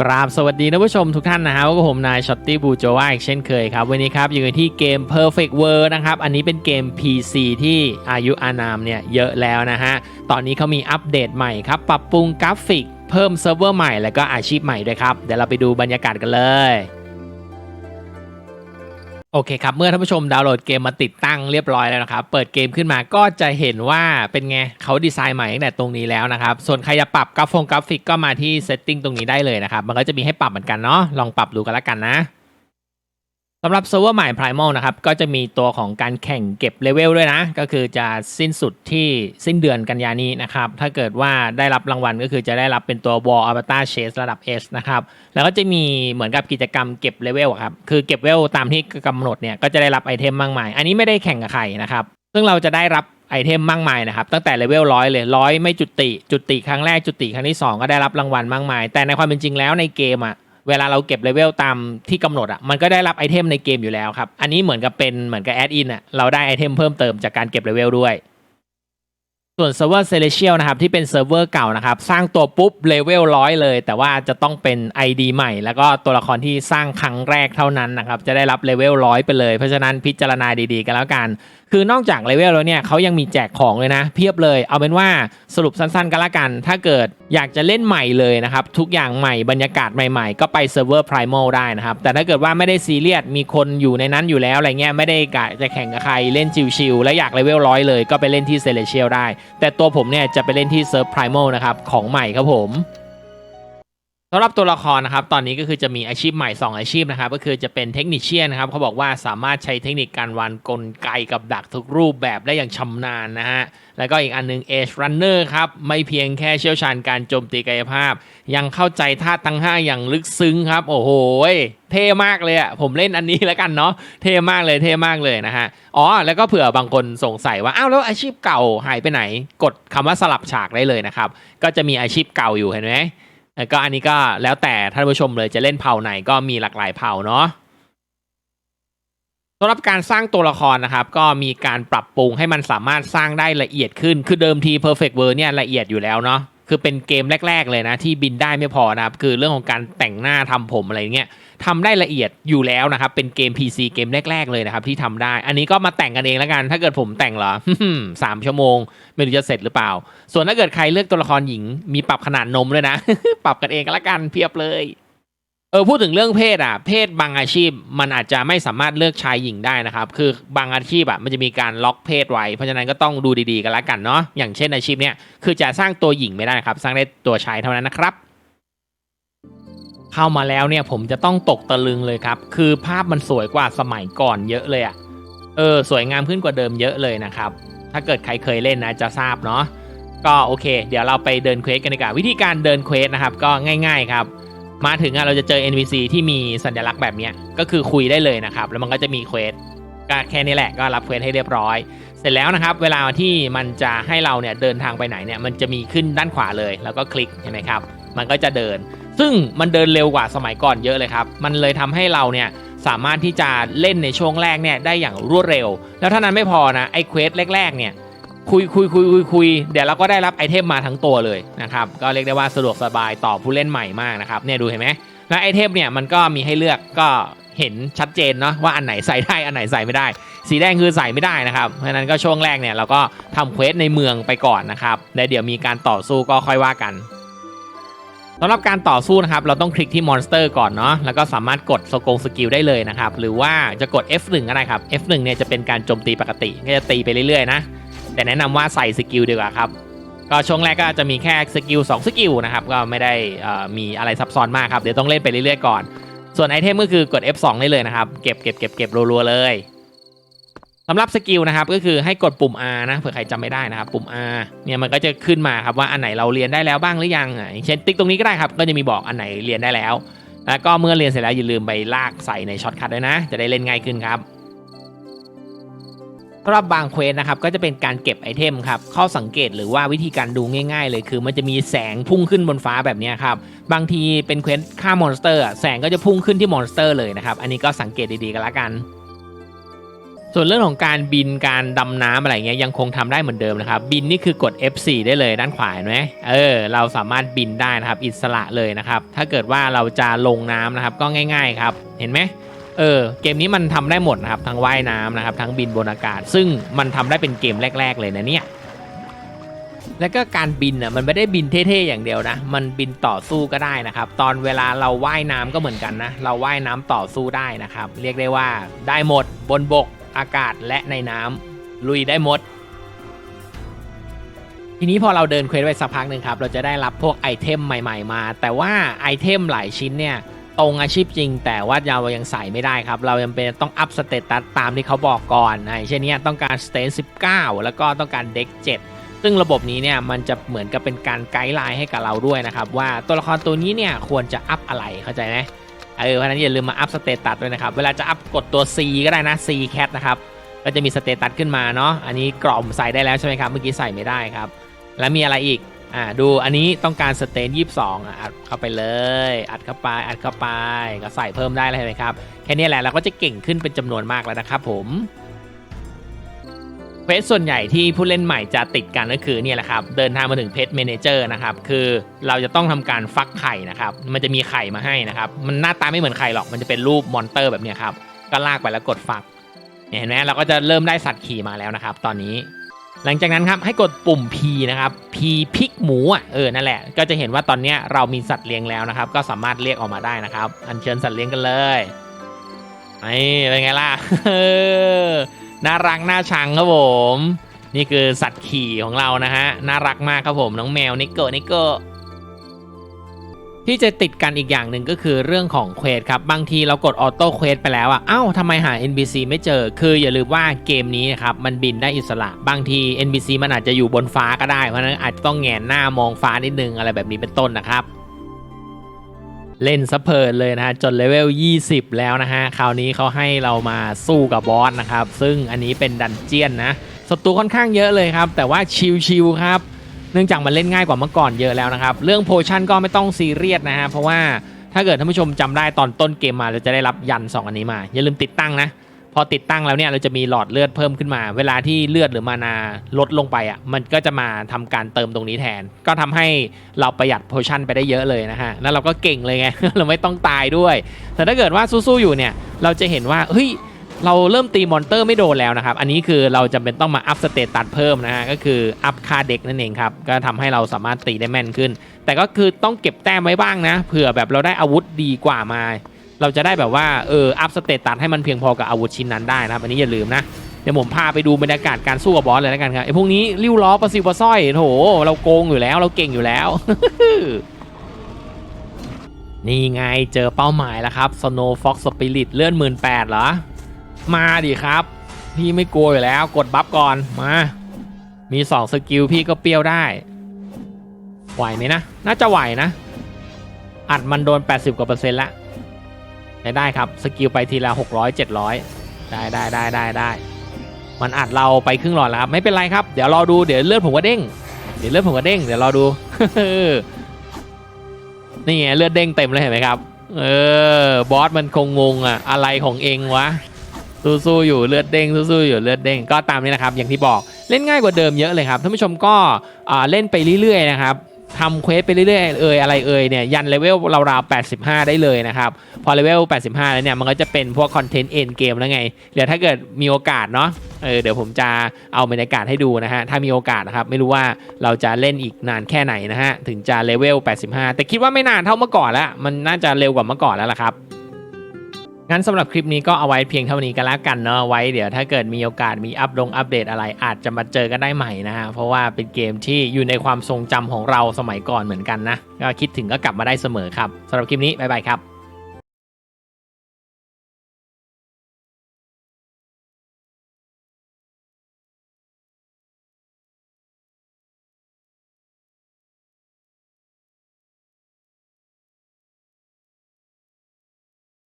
กราบสวัสดีท่านผู้ชมทุกท่านนะครับก็ผมนายช็อตตี้บูโจวาอีกเช่นเคยครับ วันนี้ครับอยู่กันที่เกม Perfect World นะครับ อันนี้เป็นเกม PC ที่อายุอานามเนี่ยเยอะแล้วนะฮะ ตอนนี้เขามีอัปเดตใหม่ครับ ปรับปรุงกราฟิก เพิ่มเซิร์ฟเวอร์ใหม่ แล้วก็อาชีพใหม่ด้วยครับ เดี๋ยวเราไปดูบรรยากาศกันเลย โอเคครับ เมื่อท่านผู้ชมดาวน์โหลดเกมมาติดตั้งเรียบร้อยแล้วนะครับ เปิดเกมขึ้นมาก็จะเห็นว่าเป็นไงเขาดีไซน์ใหม่ตั้งแต่ตรงนี้แล้วนะครับ ส่วนใครจะปรับกราฟงกราฟิกก็มาที่เซตติ้งตรงนี้ได้เลยนะครับ มันก็จะมีให้ปรับเหมือนกันเนาะลองปรับดูกันละกันนะ สำหรับเซิร์ฟเวอร์ใหม่ Primal นะครับ ก็จะมีตัวของการแข่งเก็บเลเวลด้วยนะ ก็คือจะสิ้นสุดที่สิ้นเดือนกันยานี้นะครับ ถ้าเกิดว่าได้รับรางวัลก็คือจะได้รับเป็นตัว Wall Avatar Chase ระดับ S นะครับ แล้วก็จะมีเหมือนกับกิจกรรมเก็บเลเวลครับ คือเก็บเลเวลตามที่กำหนดเนี่ยก็จะได้รับไอเทมมากมาย อันนี้ไม่ได้แข่งกับใครนะครับ ซึ่งเราจะได้รับไอเทมมากมายนะครับ ตั้งแต่เลเวลร้อยเลยร้อยไม่จุติ จุติครั้งแรกจุติครั้งที่ 2 ก็ได้รับรางวัลมากมาย แต่ในความเป็นจริงแล้วในเกมอะ เวลาเราเก็บเลเวลตามที่กำหนดอะมันก็ได้รับไอเทมในเกมอยู่แล้วครับ อันนี้เหมือนกับเป็นเหมือนกับแอดอินอะเราได้ไอเทมเพิ่มเติมจากการเก็บเลเวลด้วย ส่วนเซิร์ฟเวอร์เซเลเชียลนะครับที่เป็นเซิร์ฟเวอร์เก่านะครับ สร้างตัวปุ๊บเลเวลร้อยเลย แต่ว่าจะต้องเป็น ID ใหม่ แล้วก็ตัวละครที่สร้างครั้งแรกเท่านั้นนะครับจะได้รับเลเวลร้อยไปเลย เพราะฉะนั้นพิจารณาดีๆ กันแล้วกัน คือนอกจากเลเวลแล้วเนี่ยเขายังมีแจกของเลยนะ เพียบเลย เอาเป็นว่าสรุปสั้นๆ กันละกัน ถ้าเกิดอยากจะเล่นใหม่เลยนะครับ ทุกอย่างใหม่บรรยากาศใหม่ๆ ก็ไปเซิร์ฟเวอร์ Primal ได้นะครับ แต่ถ้าเกิดว่าไม่ได้ซีเรียสมีคนอยู่ในนั้นอยู่แล้วอะไรเงี้ยไม่ได้กะจะแข่งกับใครเล่นชิวๆและอยากเลเวลร้อยเลยก็ไปเล่นที่ Celestial ได้ แต่ตัวผมเนี่ยจะไปเล่นที่เซิร์ฟ Primal นะครับของใหม่ครับผม สำหรับตัวละครนะครับ ตอนนี้ก็คือจะมีอาชีพใหม่ 2 อาชีพนะครับ ก็คือจะเป็นเทคนิชเชียนนะครับ เขาบอกว่าสามารถใช้เทคนิคการวางกลไกกับดักทุกรูปแบบได้อย่างชำนาญนะฮะ แล้วก็อีกอันหนึง Edge Runner ครับ ไม่เพียงแค่เชี่ยวชาญการโจมตีกายภาพ ยังเข้าใจท่าทั้ง 5 อย่างลึกซึ้งครับ โอ้โหเท่มากเลยอะผมเล่นอันนี้แล้วกันเนาะเท่มากเลยเท่มากเลยนะฮะอ๋อแล้วก็เผื่อบางคนสงสัยว่าอ้าวแล้วอาชีพเก่าหายไปไหน กดคำว่าสลับฉากได้เลยนะครับก็จะมีอาชีพเก่าอยู่เห็นไหม ก็อันนี้ก็แล้วแต่ท่านผู้ชมเลยจะเล่นเผ่าไหนก็มีหลากหลายเผ่าเนาะสำหรับการสร้างตัวละครนะครับ ก็มีการปรับปรุงให้มันสามารถสร้างได้ละเอียดขึ้น คือเดิมที Perfect World เนี่ยละเอียดอยู่แล้วเนาะ คือเป็นเกมแรก ๆ เลยนะ ที่บินได้ไม่พอนะครับ คือเรื่องของการแต่งหน้าทำผมอะไรเงี้ยทำได้ละเอียดอยู่แล้วนะครับ เป็นเกม PC เกมแรก ๆ เลยนะครับ ที่ทำได้ อันนี้ก็มาแต่งกันเองแล้วกัน ถ้าเกิดผมแต่งเหรอสามชั่วโมง ไม่รู้จะเสร็จหรือเปล่า ส่วนถ้าเกิดใครเลือกตัวละครหญิง มีปรับขนาดนมด้วยนะ ปรับกันเองก็แล้วกันเพียบเลย เออพูดถึงเรื่องเพศอะ เพศบางอาชีพมันอาจจะไม่สามารถเลือกชายหญิงได้นะครับ คือบางอาชีพอะมันจะมีการล็อกเพศไว้ เพราะฉะนั้นก็ต้องดูดีๆกันล้วกันเนาะอย่างเช่นอาชีพเนี้ยคือจะสร้างตัวหญิงไม่ได้ครับ สร้างได้ตัวชายเท่านั้นนะครับ เข้ามาแล้วเนี่ยผมจะต้องตกตะลึงเลยครับ คือภาพมันสวยกว่าสมัยก่อนเยอะเลยอะเออสวยงามขึ้นกว่าเดิมเยอะเลยนะครับ ถ้าเกิดใครเคยเล่นนะจะทราบเนาะก็โอเค เดี๋ยวเราไปเดินเควสกันดีกว่าวิธีการเดินเควสนะครับ ก็ง่าย ๆครับ มาถึงอะเราจะเจอ NPC ที่มีสัญลักษณ์แบบเนี้ยก็คือคุยได้เลยนะครับ แล้วมันก็จะมีเควสก็แค่นี้แหละก็รับเควสให้เรียบร้อย เสร็จแล้วนะครับ เวลาที่มันจะให้เราเนี่ยเดินทางไปไหนเนี่ยมันจะมีขึ้นด้านขวาเลย แล้วก็คลิกเห็นไหมครับ มันก็จะเดิน ซึ่งมันเดินเร็วกว่าสมัยก่อนเยอะเลยครับ มันเลยทำให้เราเนี่ยสามารถที่จะเล่นในช่วงแรกเนี่ยได้อย่างรวดเร็ว แล้วเท่านั้นไม่พอนะไอ้เควสแรกๆเนี่ย คุยคุยคุยคุยคุยเดี๋ยวเราก็ได้รับไอเทมมาทั้งตัวเลยนะครับ ก็เรียกได้ว่าสะดวกสบายต่อผู้เล่นใหม่มากนะครับเนี่ยดูเห็นไหมและไอเทมเนี่ยมันก็มีให้เลือกก็เห็นชัดเจนเนาะว่าอันไหนใส่ได้อันไหนใส่ไม่ได้ สีแดงคือใส่ไม่ได้นะครับเพราะนั้นก็ช่วงแรกเนี่ยเราก็ทำเควสในเมืองไปก่อนนะครับแล้วเดี๋ยวมีการต่อสู้ก็ค่อยว่ากันสำหรับการต่อสู้นะครับเราต้องคลิกที่มอนสเตอร์ก่อนเนาะแล้วก็สามารถกดสกงสกิลได้เลยนะครับหรือว่าจะกด F1 ก็ได้ครับ F1 เนี่ยจะเป็นการโจมตีปกติก็จะตีไปเรื่อยๆนะ แต่แนะนำว่าใส่สกิลดีกว่าครับก็ช่วงแรกก็จะมีแค่สกิล2สกิลนะครับก็ไม่ได้มีอะไรซับซ้อนมากครับเดี๋ยวต้องเล่นไปเรื่อยๆก่อน ส่วนไอเทมก็คือกด F2 ได้เลยนะครับเก็บเก็บเก็บเก็บรัวๆเลยสำหรับสกิลนะครับก็คือให้กดปุ่ม R นะเผื่อใครจำไม่ได้นะครับปุ่ม R เนี่ยมันก็จะขึ้นมาครับว่าอันไหนเราเรียนได้แล้วบ้างหรือยังอะอย่างเช่นติ๊กตรงนี้ก็ได้ครับก็จะมีบอกอันไหนเรียนได้แล้ว แล้วก็เมื่อเรียนเสร็จแล้วอย่าลืมไปลากใส่ในช็อตคัทด้วยนะ จะได้เล่นง่ายขึ้นครับ สำหรับบางเควสนะครับก็จะเป็นการเก็บไอเทมครับข้อสังเกตหรือว่าวิธีการดูง่าย ๆ เลยคือ มันจะมีแสงพุ่งขึ้นบนฟ้าแบบนี้ครับบางทีเป็นเควสฆ่ามอนสเตอร์แสงก็จะพุ่งขึ้นที่มอนสเตอร์เลยนะครับอันนี้ก็สังเกตดีๆกันละกัน ส่วนเรื่องของการบินการดำน้ำอะไรเงี้ยยังคงทำได้เหมือนเดิมนะครับบินนี่คือกด F4 ได้เลยด้านขวาเห็นไหมเออเราสามารถบินได้นะครับอิสระเลยนะครับถ้าเกิดว่าเราจะลงน้ำนะครับก็ง่าย ๆ ครับ เห็นไหม เออเกมนี้มันทำได้หมดนะครับทั้งว่ายน้ำนะครับทั้งบินบนอากาศ ซึ่งมันทำได้เป็นเกมแรก ๆ เลยนะเนี่ยแล้วก็การบินอะมันไม่ได้บินเท่ๆอย่างเดียวนะ มันบินต่อสู้ก็ได้นะครับ ตอนเวลาเราว่ายน้ำก็เหมือนกันนะ เราว่ายน้ำต่อสู้ได้นะครับ เรียกได้ว่าได้หมดบนบกอากาศและในน้ำลุยได้หมด ทีนี้พอเราเดินเควสไปสักพักหนึ่งครับ เราจะได้รับพวกไอเทมใหม่ ๆ มา แต่ว่าไอเทมหลายชิ้นเนี่ย ตรงอาชีพจริง แต่ว่าเรายังใส่ไม่ได้ครับ เรายังเป็นต้องอัพสเตตัสตามที่เขาบอกก่อนนะเช่นนี้ต้องการสเตน19 แล้วก็ต้องการเด็ก7 ซึ่งระบบนี้เนี่ยมันจะเหมือนกับเป็นการไกด์ไลน์ให้กับเราด้วยนะครับ ว่าตัวละครตัวนี้เนี่ยควรจะอัพอะไรเข้าใจไหมเออเพราะฉะนั้นอย่าลืมมาอัพสเตตัสด้วยนะครับ เวลาจะอัพกดตัว C ก็ได้นะ C cat นะครับก็จะมีสเตตัสขึ้นมาเนาะอันนี้กล่อมใส่ได้แล้วใช่ไหมครับเมื่อกี้ใส่ไม่ได้ครับ แล้วมีอะไรอีก อ่าดูอันนี้ต้องการสเตนยี่สิบสองอัดเข้าไปเลย อัดเข้าไปอัดเข้าไปก็ใส่เพิ่มได้เลยนไหมครับแค่นี้แหละเราก็จะเก่งขึ้นเป็นจำนวนมากแล้วนะครับผมเควสส่วนใหญ่ที่ผู้เล่นใหม่จะติดกันก็คือเนี่ยแหละครับเดินทางมาถึงเพจเมนเจอร์นะครับคือเราจะต้องทำการฟักไข่นะครับมันจะมีไข่มาให้นะครับมันหน้าตาไม่เหมือนไข่หรอกมันจะเป็นรูปมอนเตอร์แบบเนี้ยครับก็ลากไปแล้วกดฟักเห็นไหมเราก็จะเริ่มได้สัตว์ขี่มาแล้วนะครับ ตอนนี้ หลังจากนั้นครับให้กดปุ่ม P นะครับ P พิกหมูอะเออนั่นแหละ ก็จะเห็นว่าตอนนี้เรามีสัตว์เลี้ยงแล้วนะครับ ก็สามารถเรียกออกมาได้นะครับ อัญเชิญสัตว์เลี้ยงกันเลยนี่เป็นไงล่ะน่ารักน่าชังครับผม นี่คือสัตว์ขี่ของเรานะฮะน่ารักมากครับผมน้องแมวนิกเกอนิกเกอ ที่จะติดกันอีกอย่างหนึ่งก็คือเรื่องของเควสครับ บางทีเรากดออโต้เควสไปแล้วอะ เอ้าทำไมหา NPC ไม่เจอ คืออย่าลืมว่าเกมนี้นะครับ มันบินได้อิสระ บางที NPC มันอาจจะอยู่บนฟ้าก็ได้ เพราะฉะนั้นอาจจะต้องแงนหน้ามองฟ้านิดนึงอะไรแบบนี้เป็นต้นนะครับเล่นซะเพลินเลยนะฮะจนเลเวล 20 แล้วนะฮะ คราวนี้เขาให้เรามาสู้กับบอสนะครับ ซึ่งอันนี้เป็นดันเจียนนะศัตรูค่อนข้างเยอะเลยครับ แต่ว่าชิวๆครับ เนื่องจากมันเล่นง่ายกว่าเมื่อก่อนเยอะแล้วนะครับ เรื่องโพชั่นก็ไม่ต้องซีเรียสนะฮะเพราะว่าถ้าเกิดท่านผู้ชมจำได้ตอนต้นเกมมาเราจะได้รับยัน 2 อันนี้มา อย่าลืมติดตั้งนะ พอติดตั้งแล้วเนี่ยเราจะมีหลอดเลือดเพิ่มขึ้นมา เวลาที่เลือดหรือมานาลดลงไปอะมันก็จะมาทำการเติมตรงนี้แทน ก็ทำให้เราประหยัดโพชั่นไปได้เยอะเลยนะฮะแล้วเราก็เก่งเลยไงเราไม่ต้องตายด้วย แต่ถ้าเกิดว่าสู้ๆอยู่เนี่ยเราจะเห็นว่าเฮ้ย เราเริ่มตีมอนเตอร์ไม่โดนแล้วนะครับ อันนี้คือเราจำเป็นต้องมาอัพสเตตัสเพิ่มนะฮะ ก็คืออัพค่าเด็กนั่นเองครับ ก็ทำให้เราสามารถตีได้แม่นขึ้น แต่ก็คือต้องเก็บแต้มไว้บ้างนะ เผื่อแบบเราได้อาวุธดีกว่ามา เราจะได้แบบว่าเอออัพสเตตัสให้มันเพียงพอกับอาวุธชิ้นนั้นได้นะครับ อันนี้อย่าลืมนะ เดี๋ยวผมพาไปดูบรรยากาศการสู้กับบอสเลยแล้วกันครับไอ้พวกนี้ริ้วล้อประสิวประส้อยโถเราโกงอยู่แล้ว เราเก่งอยู่แล้วนี่ไงเจอเป้าหมายแล้วครับ Snow Fox Spirit เลื่อนหมื่นแปดเหรอ มาดิครับ พี่ไม่กลัวอยู่แล้วกดบัฟก่อนมา มี2สกิลพี่ก็เปรี้ยวได้ ไหวไหมนะ น่าจะไหวนะ อัดมันโดน 80 กว่าเปอร์เซ็นต์ละได้ได้ครับ สกิลไปทีละ 600 700 ได้ได้ได้ได้ได้ มันอัดเราไปครึ่งหลอดแล้วครับ ไม่เป็นไรครับ เดี๋ยวรอดู เดี๋ยวเลือดผมก็เด้ง เดี๋ยวเลือดผมก็เด้ง เดี๋ยวรอดู นี่ไงเลือดเด้งเต็มเลยเห็นไหมครับ เออ บอสมันคงงงอะอะไรของเองวะ สู้ๆอยู่เลือดเด้งสู้ๆอยู่เลือดเด้งก็ตามนี้นะครับ อย่างที่บอกเล่นง่ายกว่าเดิมเยอะเลยครับท่านผู้ชมก็เล่นไปเรื่อยๆนะครับทำเควสไปเรื่อยๆเอ่ยอะไรเอ่ยเนี่ยยันเลเวลราวๆ85 ได้เลยนะครับ พอเลเวล 85 แล้วเนี่ยมันก็จะเป็นพวกคอนเทนต์เอ็นเกมแล้วไง เดี๋ยวถ้าเกิดมีโอกาสเนาะเออเดี๋ยวผมจะเอาบรรยากาศให้ดูนะฮะ ถ้ามีโอกาสนะครับ ไม่รู้ว่าเราจะเล่นอีกนานแค่ไหนนะฮะ ถึงจะเลเวล 85 แต่คิดว่าไม่นานเท่าเมื่อก่อนแล้ว มันน่าจะเร็วกว่าเมื่อก่อนแล้วล่ะครับ งั้นสำหรับคลิปนี้ก็เอาไว้เพียงเท่านี้กันแล้วกันเนาะไว้เดี๋ยวถ้าเกิดมีโอกาสมีอัปลงอัปเดตอะไรอาจจะมาเจอกันได้ใหม่นะฮะเพราะว่าเป็นเกมที่อยู่ในความทรงจำของเราสมัยก่อนเหมือนกันนะก็คิดถึงก็กลับมาได้เสมอครับสำหรับคลิปนี้บ๊ายบายครับ